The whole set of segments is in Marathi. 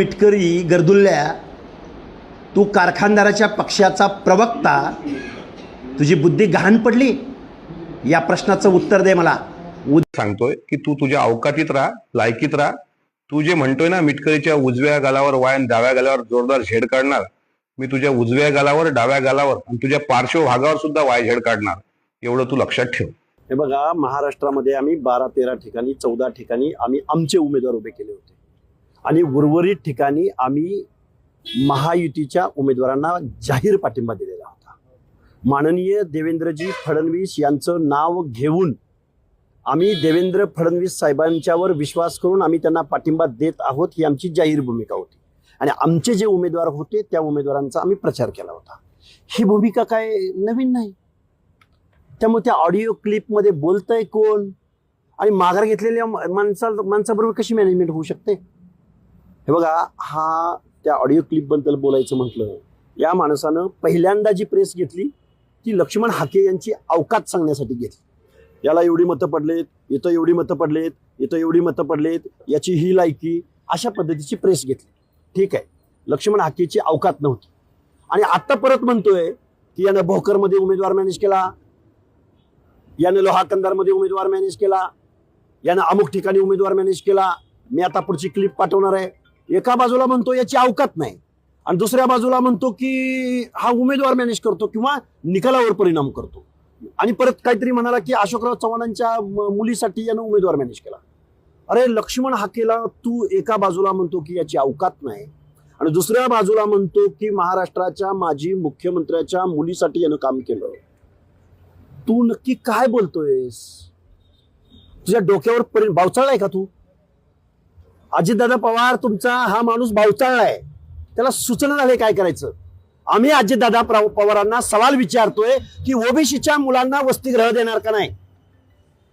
मिटकरी गरदुल्ल्या तू कारखानदाराच्या पक्षाचा प्रवक्ता तुझी बुद्धी गहाण पडली? या प्रश्नाचं उत्तर दे मला. सांगतोय की तू तुझ्या अवकातीत राहा लायकीत राहा. तू जे म्हणतोय ना मिटकरीच्या उजव्या गालावर वाय आणि डाव्या गालावर जोरदार झेड काढणार. मी तुझ्या उजव्या गालावर डाव्या गालावर आणि तुझ्या पार्श्वभागावर सुद्धा वाय झेड काढणार. एवढं तू लक्षात ठेव. हे बघा महाराष्ट्रामध्ये आम्ही बारा तेरा ठिकाणी चौदा ठिकाणी आम्ही आमचे उमेदवार उभे केले होते. आणि उर्वरित ठिकाणी आम्ही महायुतीच्या उमेदवारांना जाहीर पाठिंबा दिलेला होता. माननीय देवेंद्रजी फडणवीस यांचं नाव घेऊन आम्ही देवेंद्र फडणवीस साहेबांच्यावर विश्वास करून आम्ही त्यांना पाठिंबा देत आहोत ही आमची जाहीर भूमिका होती. आणि आमचे जे उमेदवार होते त्या उमेदवारांचा आम्ही प्रचार केला होता. ही भूमिका काय नवीन नाही. त्यामुळे त्या ऑडिओ क्लिपमध्ये बोलतंय कोण? आणि माघार घेतलेल्या माणसा माणसाबरोबर कशी मॅनेजमेंट होऊ शकते? हे बघा हा त्या ऑडिओ क्लिपबद्दल बोलायचं म्हटलं या माणसानं पहिल्यांदा जी प्रेस घेतली ती लक्ष्मण हाके यांची अवकात सांगण्यासाठी घेतली. याला एवढी मतं पडलेत इथं एवढी मतं पडलेत इथं एवढी मतं पडलेत याची ही लायकी अशा पद्धतीची प्रेस घेतली. ठीक आहे. लक्ष्मण हाकेची अवकात नव्हती. आणि आत्ता परत म्हणतोय की यानं भोकरमध्ये उमेदवार मॅनेज केला यानं लोहा कंदारमध्ये उमेदवार मॅनेज केला यानं अमुक ठिकाणी उमेदवार मॅनेज केला. मी आता पुढची क्लिप पाठवणार आहे. एका बाजूला म्हणतो याची अवकात नाही. आणि दुसऱ्या बाजूला म्हणतो की हा उमेदवार मॅनेज करतो किंवा निकालावर परिणाम करतो. आणि परत काहीतरी म्हणाला की अशोकराव चव्हाणांच्या मुलीसाठी यानं उमेदवार मॅनेज केला. अरे लक्ष्मण हाकेला तू एका बाजूला म्हणतो की याची अवकात नाही. आणि दुसऱ्या बाजूला म्हणतो की महाराष्ट्राच्या माजी मुख्यमंत्र्याच्या मुलीसाठी यानं काम केलं. तू नक्की काय बोलतोयस? तुझ्या डोक्यावर परि बावचाळलाय का तू? अजितदादा पवार तुमचा हा माणूस बावचाळलाय त्याला सूचना झाले काय करायचं? आम्ही अजितदादा पवारांना सवाल विचारतोय की ओबीसीच्या मुलांना वसतिगृह देणार का नाही?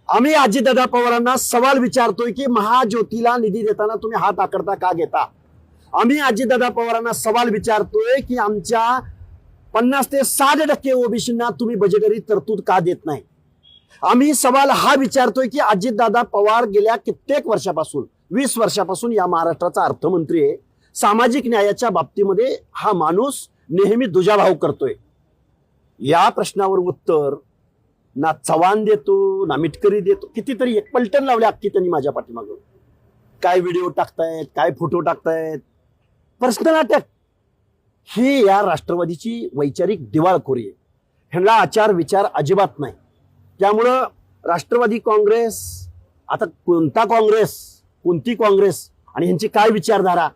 आम्ही अजितदादा पवारांना सवाल विचारतोय की महाज्योतीला निधी देताना तुम्ही हात आकडता का घेता? आम्ही अजितदादा पवारांना सवाल विचारतोय की आमच्या पन्नास ते साठ टक्के ओबीसींना तुम्ही बजेटरी तरतूद का देत नाही? आम्ही सवाल हा विचारतोय की अजितदादा पवार गेल्या कित्येक वर्षापासून वीस वर्षापासून या महाराष्ट्राचा अर्थमंत्री आहे. सामाजिक न्यायाच्या बाबतीमध्ये हा माणूस नेहमी दुजाभाव करतोय. या प्रश्नावर उत्तर ना चव्हाण देतो ना मिटकरी देतो. कितीतरी एक पलटण लावले अख्खी त्यांनी माझ्या पाठीमागं. काय व्हिडिओ टाकतायत काय फोटो टाकतायत. पर्सनल अटॅक ही या राष्ट्रवादीची वैचारिक दिवाळखोरी आहे. ह्यांना आचार विचार अजिबात नाही. त्यामुळं राष्ट्रवादी काँग्रेस आता कोणता काँग्रेस? कोणती काँग्रेस आणि ह्यांची काय विचारधारा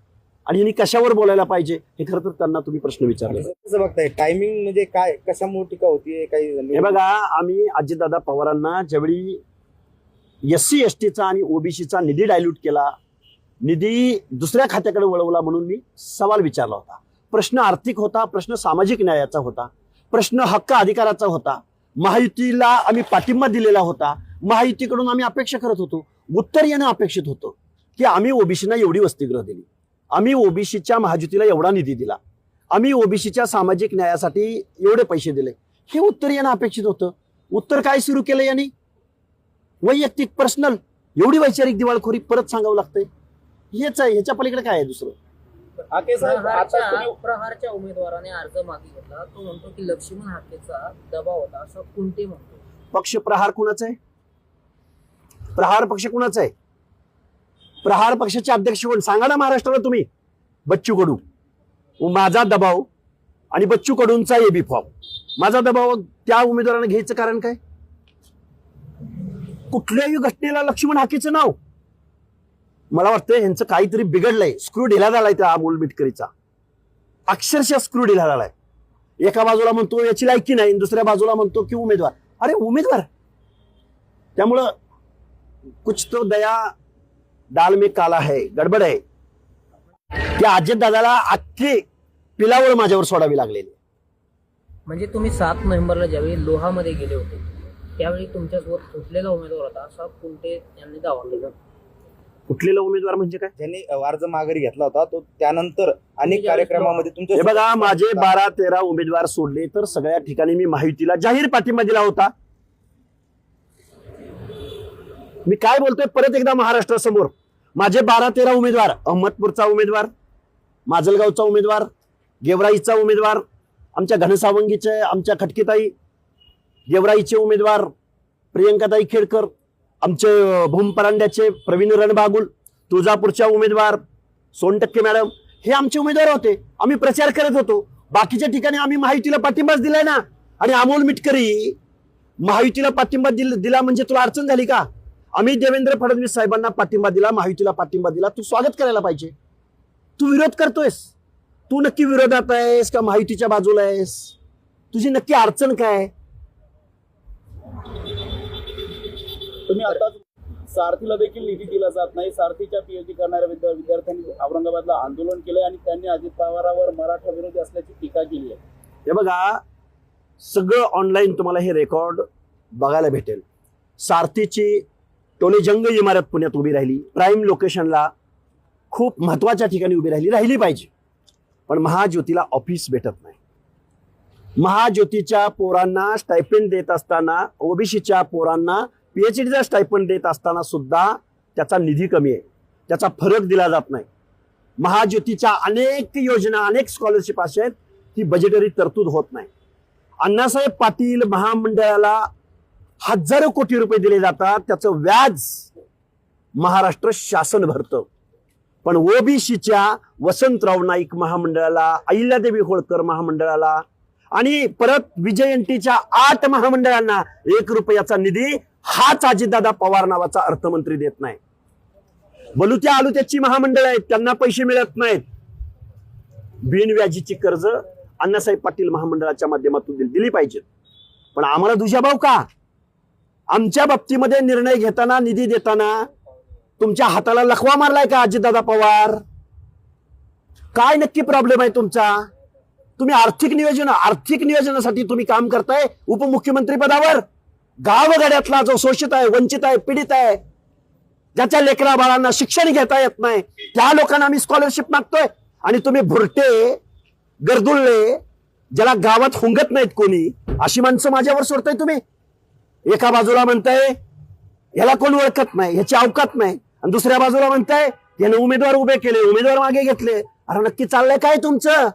आणि ह्यांनी कशावर बोलायला पाहिजे हे खरं तर त्यांना तुम्ही प्रश्न विचारले. बघताय टायमिंग म्हणजे काय कशामुळे टीका होतीये काही हे बघा आम्ही अजितदादा पवारांना ज्यावेळी एस सी एस टीचा आणि ओबीसीचा निधी डायल्यूट केला निधी दुसऱ्या खात्याकडे वळवला म्हणून मी सवाल विचारला होता. प्रश्न आर्थिक होता प्रश्न सामाजिक न्यायाचा होता प्रश्न हक्क अधिकाराचा होता महायुतीला आम्ही पाठिंबा दिलेला होता महायुतीकडून आम्ही अपेक्षा करत होतो. उत्तर येणं अपेक्षित होतं की आम्ही ओबीसीना एवढी वसतिगृह दिली. आम्ही ओबीसीच्या महायुतीला एवढा निधी दिला. आम्ही ओबीसीच्या सामाजिक न्यायासाठी एवढे पैसे दिले. हे उत्तर येणं अपेक्षित होतं. उत्तर काय सुरू केलं यांनी? वैयक्तिक पर्सनल एवढी वैचारिक दिवाळखोरी परत सांगावं लागतंय. हेच आहे ह्याच्या पलीकडे काय आहे दुसरं? हाके साहेब आता प्रहारच्या उमेदवाराने अर्ज मागे घेतला. तो म्हणतो की लक्ष्मण हाकेचा दबाव होता असं कुंटे म्हणतो. पक्ष प्रहार कुणाचा आहे? प्रहार पक्ष कुणाचा आहे? प्रहार पक्षाचे अध्यक्ष कोण? सांगा ना महाराष्ट्राला तुम्ही. बच्चू कडू. माझा दबाव आणि बच्चू कडूंचा एबी फॉर्म माझा दबाव त्या उमेदवाराने घ्यायचं कारण काय? कुठल्याही घटनेला लक्ष्मण हाकेचं नाव. मला वाटतं ह्यांचं काहीतरी बिघडलंय. स्क्रू ढिला झालाय त्या अमोल मिटकरीचा. अक्षरशः स्क्रू ढिला झालाय. एका बाजूला म्हणतो याची लायकी नाही दुसऱ्या बाजूला म्हणतो की उमेदवार. अरे उमेदवार. त्यामुळं कुछ तो दया डाल में काला है गडबड आहे त्या अजित दादाला अख्खी पिलावळ माझ्यावर सोडावी लागलेली. म्हणजे तुम्ही सात नोव्हेंबरला ज्यावेळी लोहामध्ये गेले होते त्यावेळी तुमच्यासोबत फुटलेला उमेदवार होता असा कुंटे यांनी दावा केला. कुठलेला उमेदवार म्हणजे काय? ज्यांनी अर्ज माघारी घेतला होता तो त्यानंतर अनेक कार्यक्रमामध्ये हे तुमच्या बघा माझे बारा तेरा उमेदवार सोडले तर सगळ्या ठिकाणी मी माहितीला जाहीर पाठिंबा दिला होता. मी काय बोलतोय? परत एकदा महाराष्ट्रासमोर. माझे बारा तेरा उमेदवार अहमदपूरचा उमेदवार माजलगावचा उमेदवार गेवराईचा उमेदवार आमच्या घनसावंगीचे आमच्या खटकेताई गेवराईचे उमेदवार प्रियंकाताई खेडकर आमचे भूमपरांड्याचे भूम परांड्याचे प्रवीण रणबागुल तुळजापूरच्या उमेदवार सोनटक्के मॅडम हे आमचे उमेदवार होते. आम्ही प्रचार करत होतो. बाकीच्या ठिकाणी आम्ही महायुतीला पाठिंबाच दिलाय ना. आणि अमोल मिटकरी महायुतीला पाठिंबा दिल दिला म्हणजे तुला अडचण झाली का? आम्ही देवेंद्र फडणवीस साहेबांना पाठिंबा दिला महायुतीला पाठिंबा दिला. तू स्वागत करायला पाहिजे. तू विरोध करतोयस. तू नक्की विरोधात आहेस का महायुतीच्या बाजूला आहेस? तुझी नक्की अडचण काय आहे? तुम्ही आता सारथीला देखील निधी दिला जात नाही. सारथीच्या पीएचडी करणाऱ्या विद्या- विद्यार्थ्यांनी औरंगाबादला आंदोलन केलंय आणि त्यांनी अजित पवारावर मराठा विरोधी असल्याची टीका केली आहे. हे बघा सगळं ऑनलाईन तुम्हाला हे रेकॉर्ड बघायला भेटेल. सारथीची टोलेजंग इमारत पुण्यात उभी राहिली. प्राईम लोकेशनला खूप महत्त्वाच्या ठिकाणी उभी राहिली. राहिली पाहिजे. पण महाज्योतीला ऑफिस भेटत नाही. महाज्योतीच्या पोरांना स्टायपेंड देत असताना ओबीसीच्या पोरांना पीएचडीचा स्टायपेंड देत असताना सुद्धा त्याचा निधी कमी आहे. त्याचा फरक दिला जात नाही. महाज्योतीच्या अनेक योजना अनेक स्कॉलरशिप अशा आहेत ती बजेटरी तरतूद होत नाही. अण्णासाहेब पाटील महामंडळाला हजारो कोटी रुपये दिले जातात. त्याचं व्याज महाराष्ट्र शासन भरतं. पण ओबीसीच्या वसंतराव नाईक महामंडळाला अहिल्यादेवी होळकर महामंडळाला आणि परत विजयंतीच्या आठ महामंडळांना एक रुपयाचा निधी हाच अजितदादा पवार नावाचा अर्थमंत्री देत नाही. बलुत्या आलुत्याची महामंडळ आहेत त्यांना पैसे मिळत नाहीत. बिनव्याजीची कर्ज अण्णासाहेब पाटील महामंडळाच्या माध्यमातून दिली पाहिजेत. पण आम्हाला दुजाभाव का? आमच्या बाबतीमध्ये निर्णय घेताना निधी देताना तुमच्या हाताला लखवा मारलाय का अजितदादा पवार? काय नक्की प्रॉब्लेम आहे तुमचा? तुम्ही आर्थिक नियोजन आर्थिक नियोजनासाठी तुम्ही काम करताय उपमुख्यमंत्री पदावर. गावगाड्यातला जो शोषित आहे वंचित आहे पीडित आहे ज्याच्या लेकरा बाळांना शिक्षण घेता येत नाही त्या लोकांना आम्ही स्कॉलरशिप मागतोय. आणि तुम्ही भुरटे गर्दुल्ले ज्याला गावात हुंगत नाहीत कोणी अशी माणसं माझ्यावर सोडताय तुम्ही. एका बाजूला म्हणताय याला कोण ओळखत नाही ह्याची अवकात नाही. आणि दुसऱ्या बाजूला म्हणताय याने उमेदवार उभे केले उमेदवार मागे घेतले. अरे नक्की चाललंय काय तुमचं?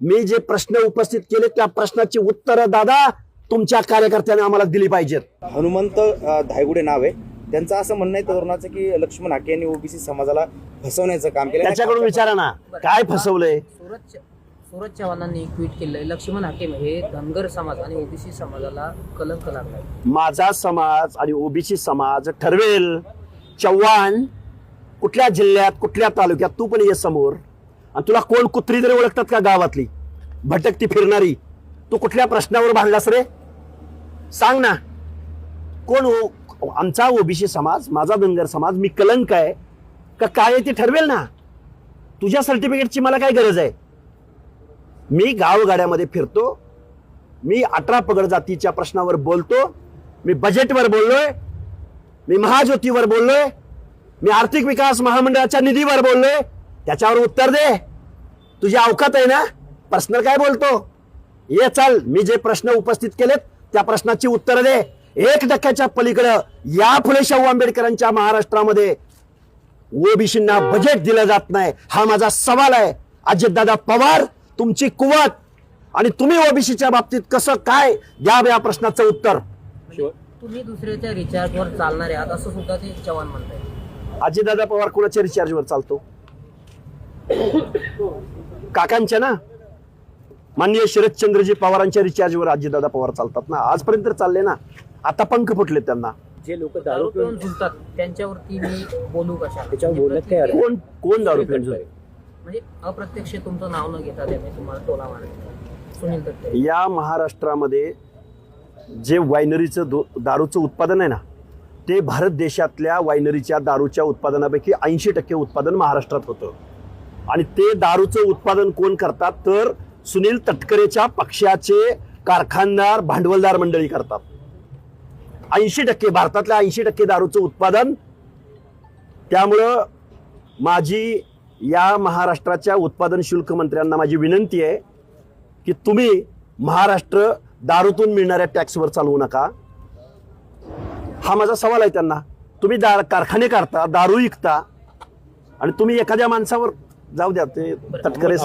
मी जे प्रश्न उपस्थित केले त्या प्रश्नाची उत्तरं दादा तुमच्या कार्यकर्त्याने आम्हाला दिली पाहिजेत. हनुमंत धायगुडे नाव आहे. त्यांचं असं म्हणणं आहे तरुणाचं की लक्ष्मण हाके यांनी ओबीसी समाजाला फसवण्याचं काम केलं त्याच्याकडून विचारा ना काय फसवलंय? सूरज चव्हाणांनी ट्विट केलंय लक्ष्मण हाकेम हे धनगर समाज आणि ओबीसी समाजाला कलंक लागलाय. माझा समाज आणि ओबीसी समाज ठरवेल. चव्हाण कुठल्या जिल्ह्यात कुठल्या तालुक्यात तू पण ये समोर. आणि तुला कोण कुत्री तरी ओळखतात का गावातली? भटकती फिरणारी. तू कुठल्या प्रश्नावर भांडलास रे? सांग ना. कोण ओ आमचा ओबीसी समाज माझा धनगर समाज मी कलंक आहे. का काय आहे ते ठरवेल ना. तुझ्या सर्टिफिकेटची मला काय गरज आहे? मी गावगाड्यामध्ये फिरतो मी अठरा पगड जातीच्या प्रश्नावर बोलतो मी बजेटवर बोललोय मी महाज्योतीवर बोललोय मी आर्थिक विकास महामंडळाच्या निधीवर बोललोय. त्याच्यावर उत्तर दे. तुझी अवकात आहे ना? पर्सनल काय बोलतो? ये चल मी जे प्रश्न उपस्थित केलेत त्या प्रश्नाची उत्तर दे. एक टक्क्याच्या पलीकडं या फुले शाहू आंबेडकरांच्या महाराष्ट्रामध्ये ओबीसींना बजेट दिलं जात नाही. हा माझा सवाल आहे. अजितदादा पवार तुमची कुवत आणि तुम्ही ओबीसीच्या बाबतीत कसं काय द्या या प्रश्नाचं उत्तर? तुम्ही दुसऱ्याच्या रिचार्जवर चालणारे आहात असं सुद्धा ते चव्हाण म्हणताय अजितदादा पवार कुणाच्या रिचार्जवर चालतो? काकांच्या ना? माननीय शरदचंद्रजी पवारांच्या रिचार्जवर अजितदादा पवार चालतात ना? आजपर्यंत तर चालले ना? आता पंख फुटले त्यांना. जे लोक दारू पिऊन झुलतात त्यांच्यावरती मी बोलू कशा त्याच्यावर बोलण्यात काय? कोण कोण दारू पिऊन झुलते? म्हणजे अप्रत्यक्ष तुमचं नाव न घेता तुम्हाला टोला मारला. सुनील तटकरे. या महाराष्ट्रामध्ये जे वायनरीचं दो दारूचं उत्पादन आहे ना ते भारत देशातल्या वायनरीच्या दारूच्या उत्पादनापैकी ऐंशी टक्के उत्पादन महाराष्ट्रात होतं. आणि ते दारूचं उत्पादन कोण करतात? तर सुनील तटकरेच्या पक्षाचे कारखानदार भांडवलदार मंडळी करतात. ऐंशी टक्के भारतातल्या ऐंशी टक्के दारूचं उत्पादन त्यामुळं माझी या महाराष्ट्राच्या उत्पादन शुल्क मंत्र्यांना माझी विनंती आहे की तुम्ही महाराष्ट्र दारूतून मिळणाऱ्या टॅक्सवर चालवू नका. हा माझा सवाल आहे त्यांना. तुम्ही दा कारखाने काढता दारू विकता आणि तुम्ही एखाद्या माणसावर जाऊ द्या ते तटकरे